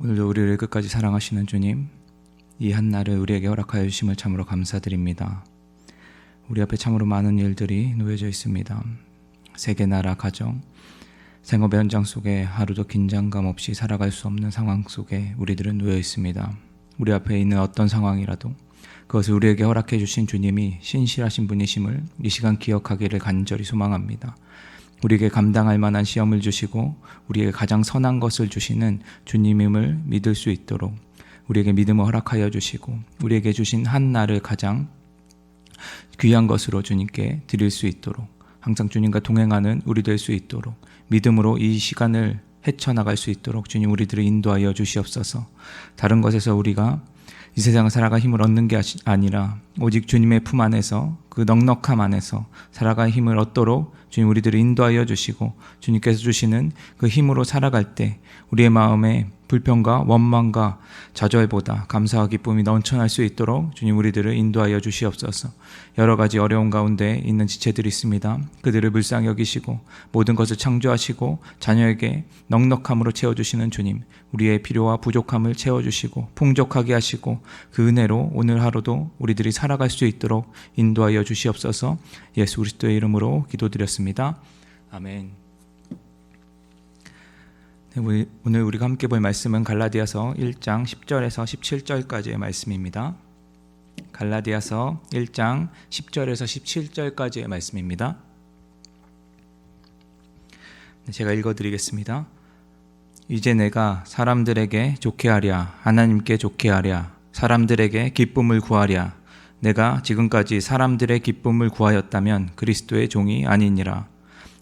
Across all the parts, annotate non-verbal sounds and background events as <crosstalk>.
오늘도 우리를 끝까지 사랑하시는 주님, 이 한 날을 우리에게 허락하여 주심을 참으로 감사드립니다. 우리 앞에 참으로 많은 일들이 놓여져 있습니다. 세계 나라 가정, 생업의 현장 속에 하루도 긴장감 없이 살아갈 수 없는 상황 속에 우리들은 놓여 있습니다. 우리 앞에 있는 어떤 상황이라도 그것을 우리에게 허락해 주신 주님이 신실하신 분이심을 이 시간 기억하기를 간절히 소망합니다. 우리에게 감당할 만한 시험을 주시고 우리에게 가장 선한 것을 주시는 주님임을 믿을 수 있도록 우리에게 믿음을 허락하여 주시고 우리에게 주신 한 날을 가장 귀한 것으로 주님께 드릴 수 있도록 항상 주님과 동행하는 우리 될 수 있도록 믿음으로 이 시간을 헤쳐나갈 수 있도록 주님 우리들을 인도하여 주시옵소서. 다른 것에서 우리가 이 세상을 살아가 힘을 얻는 게 아니라 오직 주님의 품 안에서 그 넉넉함 안에서 살아갈 힘을 얻도록 주님 우리들을 인도하여 주시고 주님께서 주시는 그 힘으로 살아갈 때 우리의 마음에 불평과 원망과 좌절보다 감사와 기쁨이 넘쳐날 수 있도록 주님 우리들을 인도하여 주시옵소서. 여러 가지 어려운 가운데 있는 지체들이 있습니다. 그들을 불쌍히 여기시고 모든 것을 창조하시고 자녀에게 넉넉함으로 채워 주시는 주님, 우리의 필요와 부족함을 채워 주시고 풍족하게 하시고 그 은혜로 오늘 하루도 우리들이 살아갈 수 있도록 인도하여 주시옵소서. 예수 그리스도의 이름으로 기도드렸습니다. 아멘. 네, 오늘 우리가 함께 볼 말씀은 갈라디아서 1장 10절에서 17절까지의 말씀입니다. 갈라디아서 1장 10절에서 17절까지의 말씀입니다. 네, 제가 읽어드리겠습니다. 이제 내가 사람들에게 좋게 하랴, 하나님께 좋게 하랴, 사람들에게 기쁨을 구하랴. 내가 지금까지 사람들의 기쁨을 구하였다면 그리스도의 종이 아니니라.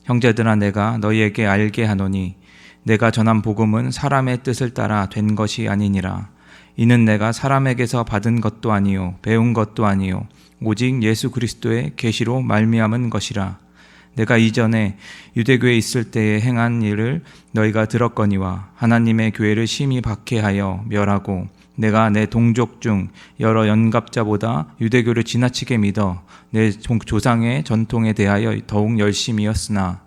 형제들아 내가 너희에게 알게 하노니 내가 전한 복음은 사람의 뜻을 따라 된 것이 아니니라. 이는 내가 사람에게서 받은 것도 아니요 배운 것도 아니요 오직 예수 그리스도의 계시로 말미암은 것이라. 내가 이전에 유대교에 있을 때에 행한 일을 너희가 들었거니와 하나님의 교회를 심히 박해하여 멸하고 내가 내 동족 중 여러 연갑자보다 유대교를 지나치게 믿어 내 종- 조상의 전통에 대하여 더욱 열심이었으나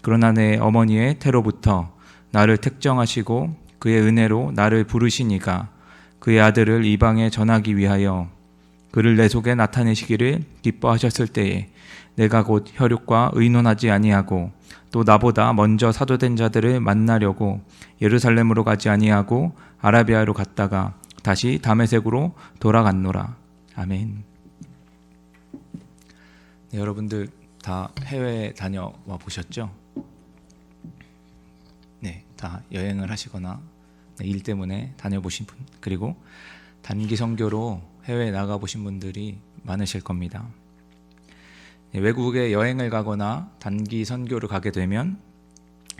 그러나 내 어머니의 태로부터 나를 택정하시고 그의 은혜로 나를 부르시니가 그의 아들을 이방에 전하기 위하여 그를 내 속에 나타내시기를 기뻐하셨을 때에 내가 곧 혈육과 의논하지 아니하고 또 나보다 먼저 사도된 자들을 만나려고 예루살렘으로 가지 아니하고 아라비아로 갔다가 다시 다메섹으로 돌아갔노라. 아멘. 네, 여러분들 다 해외 다녀와 보셨죠? 네, 다 여행을 하시거나 네, 일 때문에 다녀보신 분 그리고 단기 선교로 해외에 나가 보신 분들이 많으실 겁니다. 네, 외국에 여행을 가거나 단기 선교를 가게 되면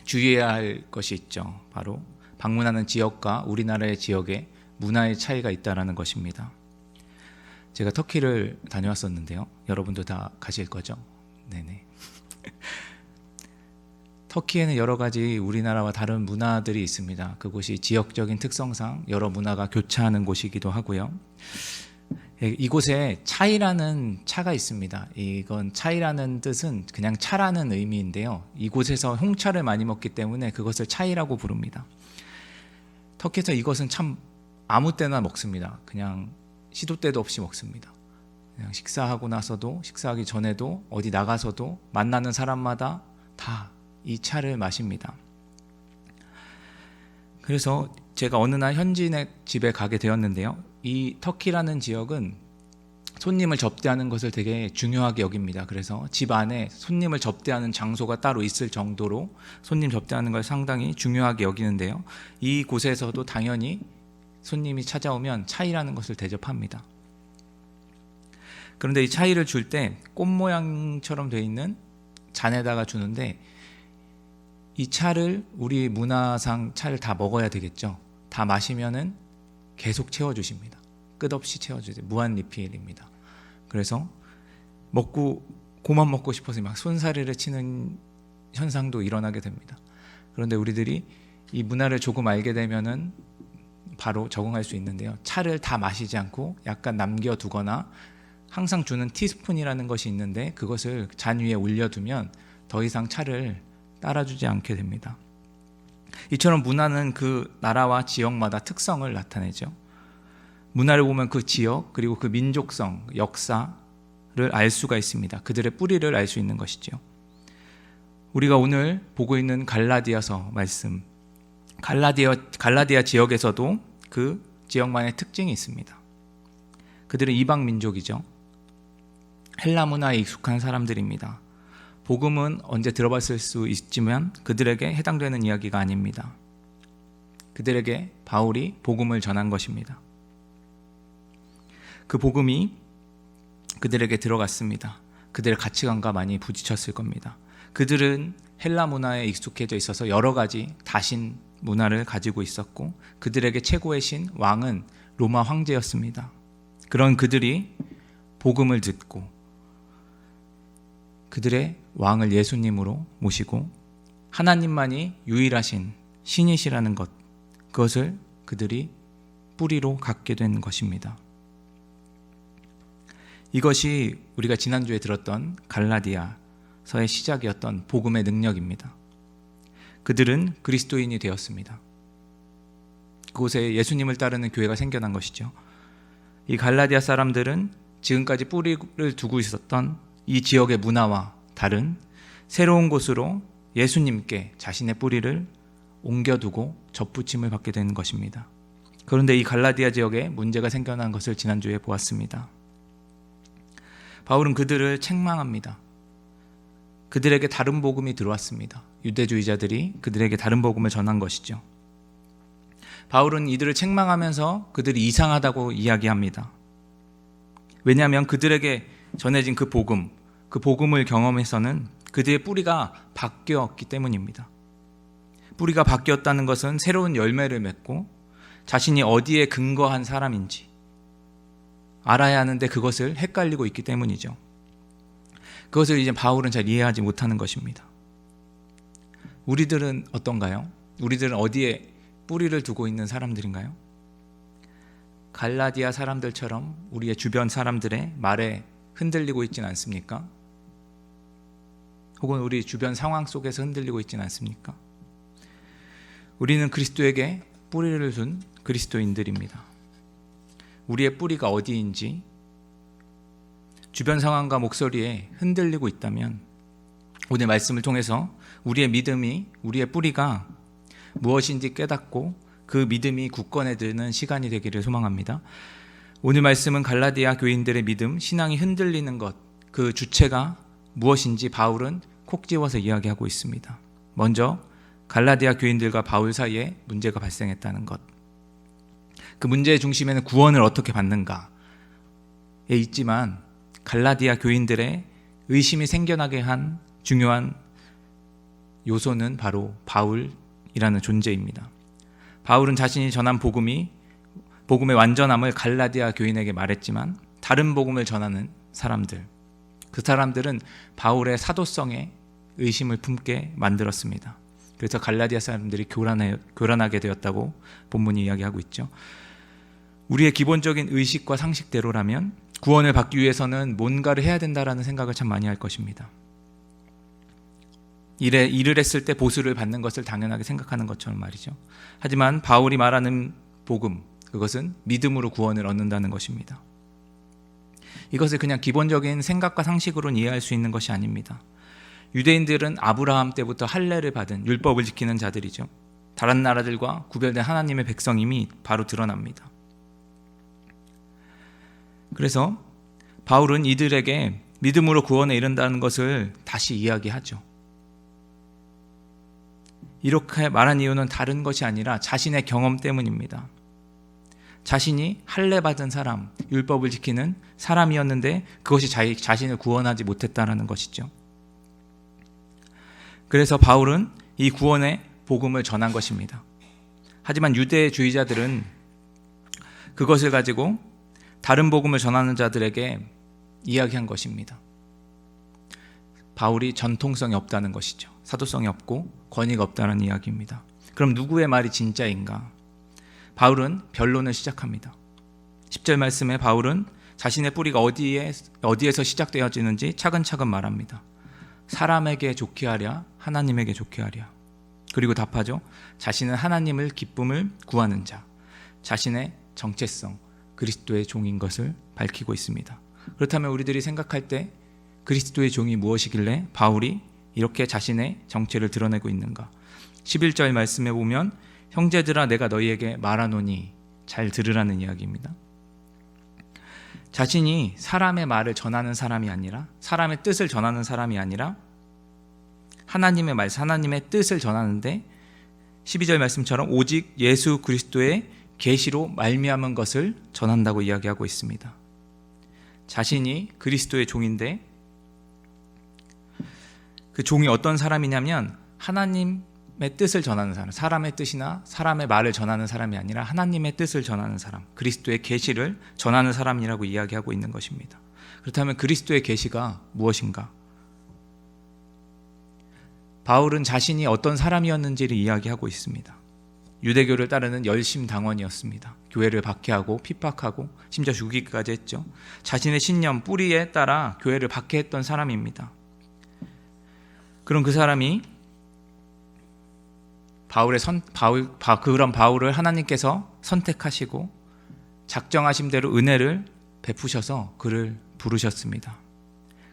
주의해야 할 것이 있죠. 바로 방문하는 지역과 우리나라의 지역의 문화의 차이가 있다라는 것입니다. 제가 터키를 다녀왔었는데요. 여러분도 다 가실 거죠? 네네. <laughs> 터키에는 여러 가지 우리나라와 다른 문화들이 있습니다. 그곳이 지역적인 특성상 여러 문화가 교차하는 곳이기도 하고요. 예, 이곳에 차이라는 차가 있습니다. 이건 차이라는 뜻은 그냥 차라는 의미인데요. 이곳에서 홍차를 많이 먹기 때문에 그것을 차이라고 부릅니다. 터키에서 이것은 참 아무 때나 먹습니다. 그냥 시도 때도 없이 먹습니다. 그냥 식사하고 나서도 식사하기 전에도 어디 나가서도 만나는 사람마다 다 이 차를 마십니다. 그래서 제가 어느 날 현지인의 집에 가게 되었는데요. 이 터키라는 지역은 손님을 접대하는 것을 되게 중요하게 여깁니다. 그래서 집 안에 손님을 접대하는 장소가 따로 있을 정도로 손님 접대하는 걸 상당히 중요하게 여기는데요. 이 곳에서도 당연히 손님이 찾아오면 차이라는 것을 대접합니다. 그런데 이 차이를 줄 때 꽃 모양처럼 되어 있는 잔에다가 주는데 이 차를 우리 문화상 차를 다 먹어야 되겠죠. 다 마시면은 계속 채워 주십니다. 끝없이 채워 주세요. 무한 리필입니다. 그래서 먹고 고만 먹고 싶어서 막 손사래를 치는 현상도 일어나게 됩니다. 그런데 우리들이 이 문화를 조금 알게 되면은 바로 적응할 수 있는데요. 차를 다 마시지 않고 약간 남겨두거나 항상 주는 티스푼이라는 것이 있는데 그것을 잔 위에 올려두면 더 이상 차를 따라주지 않게 됩니다. 이처럼 문화는 그 나라와 지역마다 특성을 나타내죠. 문화를 보면 그 지역 그리고 그 민족성, 역사를 알 수가 있습니다. 그들의 뿌리를 알 수 있는 것이죠. 우리가 오늘 보고 있는 갈라디아서 말씀, 갈라디아 갈라디아 지역에서도 그 지역만의 특징이 있습니다. 그들은 이방 민족이죠. 헬라 문화에 익숙한 사람들입니다. 복음은 언제 들어봤을 수 있지만 그들에게 해당되는 이야기가 아닙니다. 그들에게 바울이 복음을 전한 것입니다. 그 복음이 그들에게 들어갔습니다. 그들의 가치관과 많이 부딪혔을 겁니다. 그들은 헬라 문화에 익숙해져 있어서 여러 가지 다신 문화를 가지고 있었고 그들에게 최고의 신 왕은 로마 황제였습니다. 그런 그들이 복음을 듣고 그들의 왕을 예수님으로 모시고 하나님만이 유일하신 신이시라는 것 그것을 그들이 뿌리로 갖게 된 것입니다. 이것이 우리가 지난주에 들었던 갈라디아서의 시작이었던 복음의 능력입니다. 그들은 그리스도인이 되었습니다. 그곳에 예수님을 따르는 교회가 생겨난 것이죠. 이 갈라디아 사람들은 지금까지 뿌리를 두고 있었던 이 지역의 문화와 다른 새로운 곳으로 예수님께 자신의 뿌리를 옮겨두고 접붙임을 받게 되는 것입니다. 그런데 이 갈라디아 지역에 문제가 생겨난 것을 지난주에 보았습니다. 바울은 그들을 책망합니다. 그들에게 다른 복음이 들어왔습니다. 유대주의자들이 그들에게 다른 복음을 전한 것이죠. 바울은 이들을 책망하면서 그들이 이상하다고 이야기합니다. 왜냐하면 그들에게 전해진 그 복음, 그 복음을 경험해서는 그들의 뿌리가 바뀌었기 때문입니다. 뿌리가 바뀌었다는 것은 새로운 열매를 맺고 자신이 어디에 근거한 사람인지 알아야 하는데 그것을 헷갈리고 있기 때문이죠. 그것을 이제 바울은 잘 이해하지 못하는 것입니다. 우리들은 어떤가요? 우리들은 어디에 뿌리를 두고 있는 사람들인가요? 갈라디아 사람들처럼 우리의 주변 사람들의 말에 흔들리고 있지는 않습니까? 혹은 우리 주변 상황 속에서 흔들리고 있지는 않습니까? 우리는 그리스도에게 뿌리를 둔 그리스도인들입니다. 우리의 뿌리가 어디인지 주변 상황과 목소리에 흔들리고 있다면 오늘 말씀을 통해서 우리의 믿음이 우리의 뿌리가 무엇인지 깨닫고 그 믿음이 굳건해 드는 시간이 되기를 소망합니다. 오늘 말씀은 갈라디아 교인들의 믿음, 신앙이 흔들리는 것, 그 주체가 무엇인지 바울은 콕 집어서 이야기하고 있습니다. 먼저 갈라디아 교인들과 바울 사이에 문제가 발생했다는 것. 그 문제의 중심에는 구원을 어떻게 받는가에 있지만 갈라디아 교인들의 의심이 생겨나게 한 중요한 요소는 바로 바울이라는 존재입니다. 바울은 자신이 전한 복음이 복음의 완전함을 갈라디아 교인에게 말했지만 다른 복음을 전하는 사람들 그 사람들은 바울의 사도성에 의심을 품게 만들었습니다. 그래서 갈라디아 사람들이 교란해, 교란하게 되었다고 본문이 이야기하고 있죠. 우리의 기본적인 의식과 상식대로라면 구원을 받기 위해서는 뭔가를 해야 된다라는 생각을 참 많이 할 것입니다. 일에 일을 했을 때 보수를 받는 것을 당연하게 생각하는 것처럼 말이죠. 하지만 바울이 말하는 복음 그것은 믿음으로 구원을 얻는다는 것입니다. 이것을 그냥 기본적인 생각과 상식으로는 이해할 수 있는 것이 아닙니다. 유대인들은 아브라함 때부터 할례를 받은 율법을 지키는 자들이죠. 다른 나라들과 구별된 하나님의 백성임이 바로 드러납니다. 그래서 바울은 이들에게 믿음으로 구원에 이른다는 것을 다시 이야기하죠. 이렇게 말한 이유는 다른 것이 아니라 자신의 경험 때문입니다. 자신이 할례 받은 사람, 율법을 지키는 사람이었는데 그것이 자, 자신을 구원하지 못했다라는 것이죠. 그래서 바울은 이 구원의 복음을 전한 것입니다. 하지만 유대주의자들은 그것을 가지고 다른 복음을 전하는 자들에게 이야기한 것입니다. 바울이 전통성이 없다는 것이죠. 사도성이 없고 권위가 없다는 이야기입니다. 그럼 누구의 말이 진짜인가? 바울은 변론을 시작합니다. 10절 말씀에 바울은 자신의 뿌리가 어디에 어디에서 시작되어지는지 차근차근 말합니다. 사람에게 좋게 하랴 하나님에게 좋게 하랴 그리고 답하죠. 자신은 하나님을 기쁨을 구하는 자, 자신의 정체성, 그리스도의 종인 것을 밝히고 있습니다. 그렇다면 우리들이 생각할 때 그리스도의 종이 무엇이길래 바울이 이렇게 자신의 정체를 드러내고 있는가? 11절 말씀에 보면 형제들아 내가 너희에게 말하노니 잘 들으라는 이야기입니다. 자신이 사람의 말을 전하는 사람이 아니라 사람의 뜻을 전하는 사람이 아니라 하나님의 말, 하나님의 뜻을 전하는데 12절 말씀처럼 오직 예수 그리스도의 계시로 말미암은 것을 전한다고 이야기하고 있습니다. 자신이 그리스도의 종인데 그 종이 어떤 사람이냐면 하나님 의 뜻을 전하는 사람, 사람의 뜻이나 사람의 말을 전하는 사람이 아니라 하나님의 뜻을 전하는 사람, 그리스도의 계시를 전하는 사람이라고 이야기하고 있는 것입니다. 그렇다면 그리스도의 계시가 무엇인가? 바울은 자신이 어떤 사람이었는지를 이야기하고 있습니다. 유대교를 따르는 열심 당원이었습니다. 교회를 박해하고 핍박하고 심지어 죽이기까지 했죠. 자신의 신념 뿌리에 따라 교회를 박해했던 사람입니다. 그런 그 사람이 바울의 선 바울 바, 그런 바울을 하나님께서 선택하시고 작정하신 대로 은혜를 베푸셔서 그를 부르셨습니다.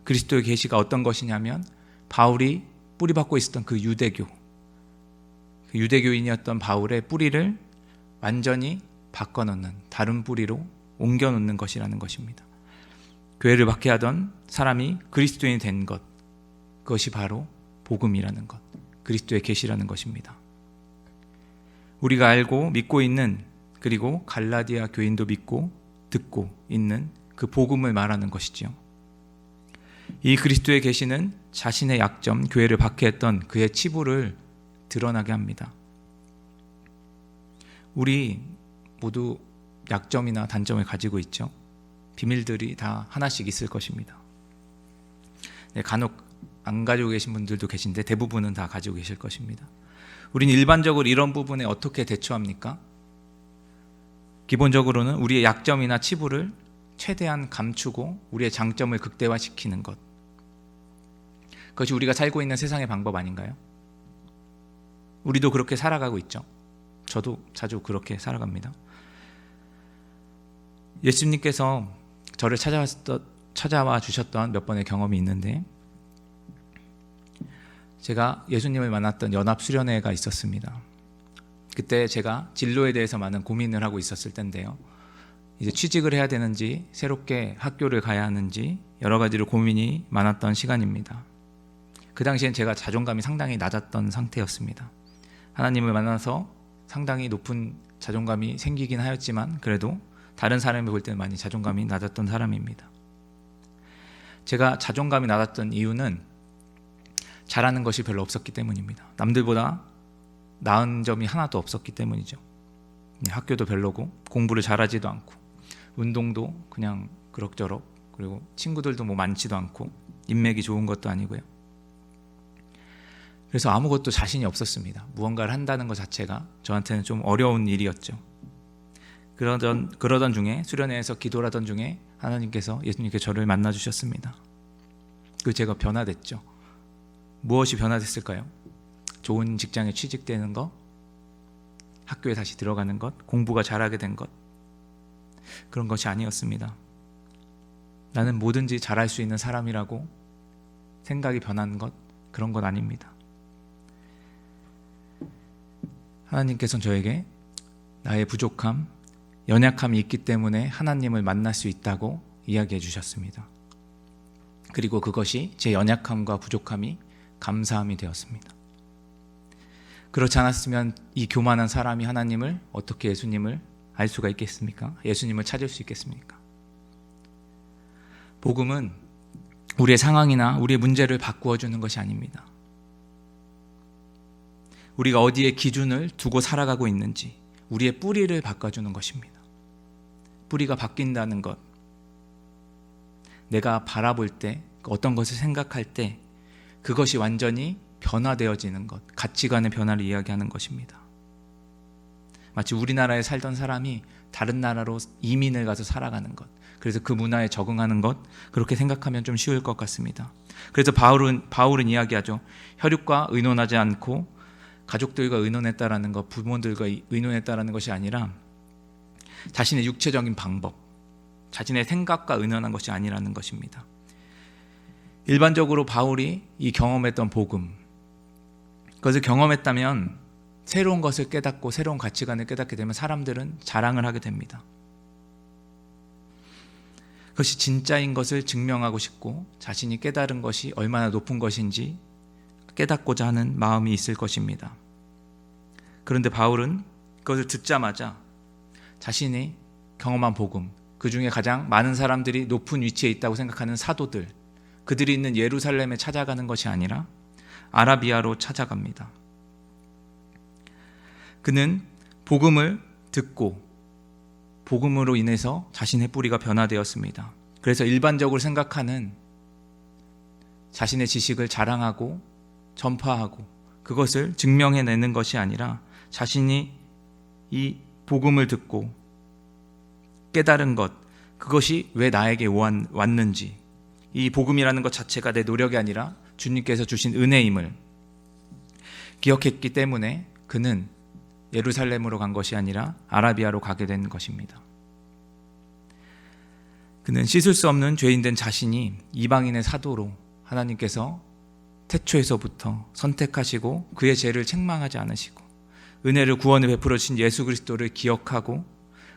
그리스도의 계시가 어떤 것이냐면 바울이 뿌리박고 있었던 그 유대교 그 유대교인이었던 바울의 뿌리를 완전히 바꿔놓는 다른 뿌리로 옮겨놓는 것이라는 것입니다. 교회를 박해하던 사람이 그리스도인이 된 것, 그것이 바로 복음이라는 것, 그리스도의 계시라는 것입니다. 우리가 알고 믿고 있는 그리고 갈라디아 교인도 믿고 듣고 있는 그 복음을 말하는 것이지요. 이 그리스도의 계시는 자신의 약점, 교회를 박해했던 그의 치부를 드러나게 합니다. 우리 모두 약점이나 단점을 가지고 있죠. 비밀들이 다 하나씩 있을 것입니다. 네, 간혹 안 가지고 계신 분들도 계신데 대부분은 다 가지고 계실 것입니다. 우리는 일반적으로 이런 부분에 어떻게 대처합니까? 기본적으로는 우리의 약점이나 치부를 최대한 감추고 우리의 장점을 극대화시키는 것. 그것이 우리가 살고 있는 세상의 방법 아닌가요? 우리도 그렇게 살아가고 있죠. 저도 자주 그렇게 살아갑니다. 예수님께서 저를 찾아왔던, 찾아와 주셨던 몇 번의 경험이 있는데 제가 예수님을 만났던 연합 수련회가 있었습니다. 그때 제가 진로에 대해서 많은 고민을 하고 있었을 텐데요. 이제 취직을 해야 되는지 새롭게 학교를 가야 하는지 여러 가지로 고민이 많았던 시간입니다. 그 당시엔 제가 자존감이 상당히 낮았던 상태였습니다. 하나님을 만나서 상당히 높은 자존감이 생기긴 하였지만 그래도 다른 사람이 볼 때는 많이 자존감이 낮았던 사람입니다. 제가 자존감이 낮았던 이유는 잘하는 것이 별로 없었기 때문입니다. 남들보다 나은 점이 하나도 없었기 때문이죠. 네, 학교도 별로고 공부를 잘하지도 않고 운동도 그냥 그럭저럭 그리고 친구들도 뭐 많지도 않고 인맥이 좋은 것도 아니고요. 그래서 아무것도 자신이 없었습니다. 무언가를 한다는 것 자체가 저한테는 좀 어려운 일이었죠. 그러던 그러던 중에 수련회에서 기도하던 중에 하나님께서 예수님께 저를 만나 주셨습니다. 그 제가 변화됐죠. 무엇이 변화됐을까요? 좋은 직장에 취직되는 것, 학교에 다시 들어가는 것, 공부가 잘하게 된 것. 그런 것이 아니었습니다. 나는 뭐든지 잘할 수 있는 사람이라고 생각이 변한 것, 그런 건 아닙니다. 하나님께서는 저에게 나의 부족함, 연약함이 있기 때문에 하나님을 만날 수 있다고 이야기해 주셨습니다. 그리고 그것이 제 연약함과 부족함이 감사함이 되었습니다. 그렇지 않았으면 이 교만한 사람이 하나님을 어떻게 예수님을 알 수가 있겠습니까? 예수님을 찾을 수 있겠습니까? 복음은 우리의 상황이나 우리의 문제를 바꾸어 주는 것이 아닙니다. 우리가 어디에 기준을 두고 살아가고 있는지 우리의 뿌리를 바꿔주는 것입니다. 뿌리가 바뀐다는 것. 내가 바라볼 때 어떤 것을 생각할 때 그것이 완전히 변화되어지는 것, 가치관의 변화를 이야기하는 것입니다. 마치 우리나라에 살던 사람이 다른 나라로 이민을 가서 살아가는 것. 그래서 그 문화에 적응하는 것 그렇게 생각하면 좀 쉬울 것 같습니다. 그래서 바울은 바울은 이야기하죠. 혈육과 의논하지 않고 가족들과 의논했다라는 것, 부모들과 의- 의논했다라는 것이 아니라 자신의 육체적인 방법, 자신의 생각과 의논한 것이 아니라는 것입니다. 일반적으로 바울이 이 경험했던 복음, 그것을 경험했다면 새로운 것을 깨닫고 새로운 가치관을 깨닫게 되면 사람들은 자랑을 하게 됩니다. 그것이 진짜인 것을 증명하고 싶고 자신이 깨달은 것이 얼마나 높은 것인지 깨닫고자 하는 마음이 있을 것입니다. 그런데 바울은 그것을 듣자마자 자신이 경험한 복음, 그 중에 가장 많은 사람들이 높은 위치에 있다고 생각하는 사도들, 그들이 있는 예루살렘에 찾아가는 것이 아니라 아라비아로 찾아갑니다. 그는 복음을 듣고 복음으로 인해서 자신의 뿌리가 변화되었습니다. 그래서 일반적으로 생각하는 자신의 지식을 자랑하고 전파하고 그것을 증명해내는 것이 아니라 자신이 이 복음을 듣고 깨달은 것, 그것이 왜 나에게 왔- 왔는지, 이 복음이라는 것 자체가 내 노력이 아니라 주님께서 주신 은혜임을 기억했기 때문에 그는 예루살렘으로 간 것이 아니라 아라비아로 가게 된 것입니다. 그는 씻을 수 없는 죄인된 자신이 이방인의 사도로 하나님께서 태초에서부터 선택하시고 그의 죄를 책망하지 않으시고 은혜를 구원을 베풀어 주신 예수 그리스도를 기억하고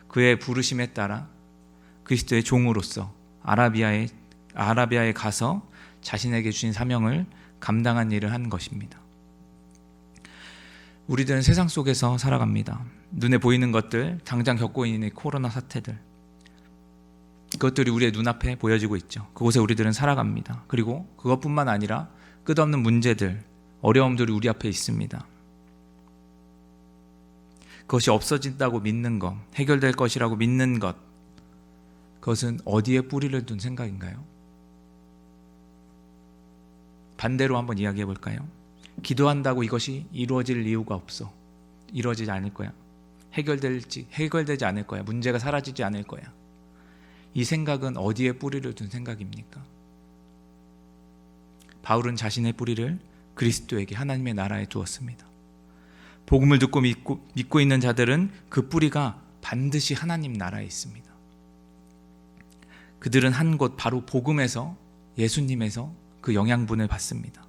그의 부르심에 따라 그리스도의 종으로서 아라비아에 아라비아에 가서 자신에게 주신 사명을 감당한 일을 한 것입니다. 우리들은 세상 속에서 살아갑니다. 눈에 보이는 것들, 당장 겪고 있는 이 코로나 사태들, 그것들이 우리의 눈앞에 보여지고 있죠. 그곳에 우리들은 살아갑니다. 그리고 그것뿐만 아니라 끝없는 문제들, 어려움들이 우리 앞에 있습니다. 그것이 없어진다고 믿는 것, 해결될 것이라고 믿는 것, 그것은 어디에 뿌리를 둔 생각인가요? 반대로 한번 이야기해 볼까요? 기도한다고 이것이 이루어질 이유가 없어. 이루어지지 않을 거야. 해결될지 해결되지 않을 거야. 문제가 사라지지 않을 거야. 이 생각은 어디에 뿌리를 둔 생각입니까? 바울은 자신의 뿌리를 그리스도에게 하나님의 나라에 두었습니다. 복음을 듣고 믿고, 믿고 있는 자들은 그 뿌리가 반드시 하나님 나라에 있습니다. 그들은 한 곳 바로 복음에서 예수님에서 그 영양분을 받습니다.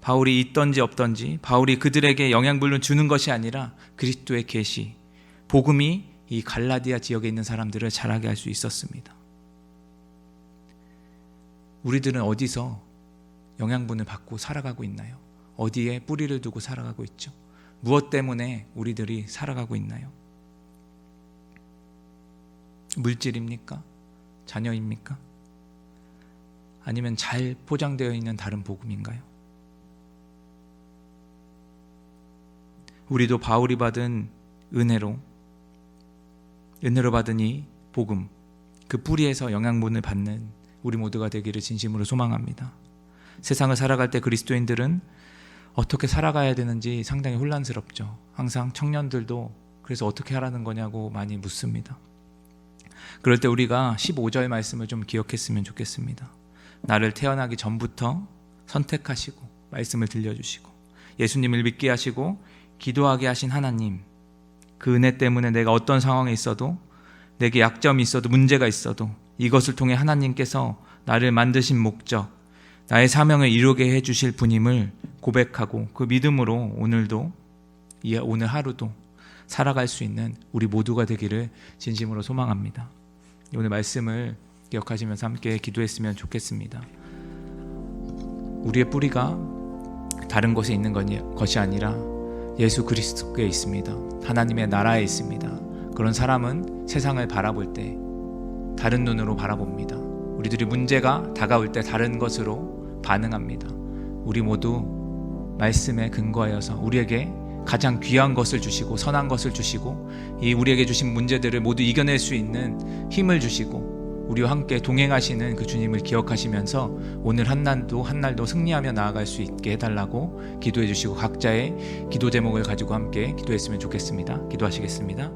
바울이 있던지 없던지 바울이 그들에게 영양분을 주는 것이 아니라 그리스도의 계시, 복음이 이 갈라디아 지역에 있는 사람들을 자라게 할 수 있었습니다. 우리들은 어디서 영양분을 받고 살아가고 있나요? 어디에 뿌리를 두고 살아가고 있죠? 무엇 때문에 우리들이 살아가고 있나요? 물질입니까? 자녀입니까? 아니면 잘 포장되어 있는 다른 복음인가요? 우리도 바울이 받은 은혜로 은혜로 받은 이 복음 그 뿌리에서 영양분을 받는 우리 모두가 되기를 진심으로 소망합니다. 세상을 살아갈 때 그리스도인들은 어떻게 살아가야 되는지 상당히 혼란스럽죠. 항상 청년들도 그래서 어떻게 하라는 거냐고 많이 묻습니다. 그럴 때 우리가 15절 말씀을 좀 기억했으면 좋겠습니다. 나를 태어나기 전부터 선택하시고 말씀을 들려주시고 예수님을 믿게 하시고 기도하게 하신 하나님 그 은혜 때문에 내가 어떤 상황에 있어도 내게 약점이 있어도 문제가 있어도 이것을 통해 하나님께서 나를 만드신 목적 나의 사명을 이루게 해 주실 분임을 고백하고 그 믿음으로 오늘도 이 오늘 하루도 살아갈 수 있는 우리 모두가 되기를 진심으로 소망합니다. 오늘 말씀을 기억하시면서 함께 기도했으면 좋겠습니다. 우리의 뿌리가 다른 곳에 있는 것이 아니라 예수 그리스도께 있습니다. 하나님의 나라에 있습니다. 그런 사람은 세상을 바라볼 때 다른 눈으로 바라봅니다. 우리들이 문제가 다가올 때 다른 것으로 반응합니다. 우리 모두 말씀에 근거하여서 우리에게 가장 귀한 것을 주시고 선한 것을 주시고 이 우리에게 주신 문제들을 모두 이겨낼 수 있는 힘을 주시고 우리와 함께 동행하시는 그 주님을 기억하시면서 오늘 한 날도 한 날도 승리하며 나아갈 수 있게 해달라고 기도해 주시고 각자의 기도 제목을 가지고 함께 기도했으면 좋겠습니다. 기도하시겠습니다.